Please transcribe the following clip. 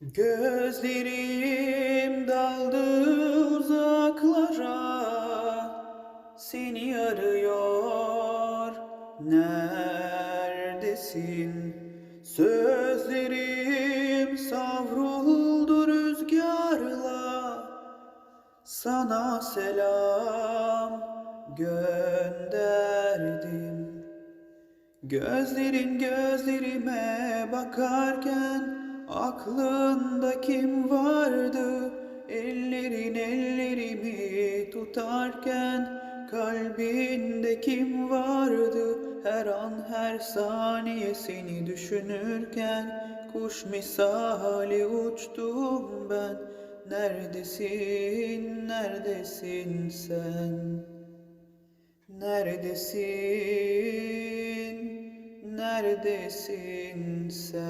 Gözlerim daldı uzaklara Seni arıyor. Neredesin? Sözlerim savruldu rüzgarla. Sana selam gönderdim. Gözlerin gözlerime bakarken aklında kim vardı? Ellerin ellerimi tutarken kalbinde kim vardı? Her an her saniye seni düşünürken kuş misali uçtum ben. Neredesin, neredesin sen? Neredesin? Neredesin sen?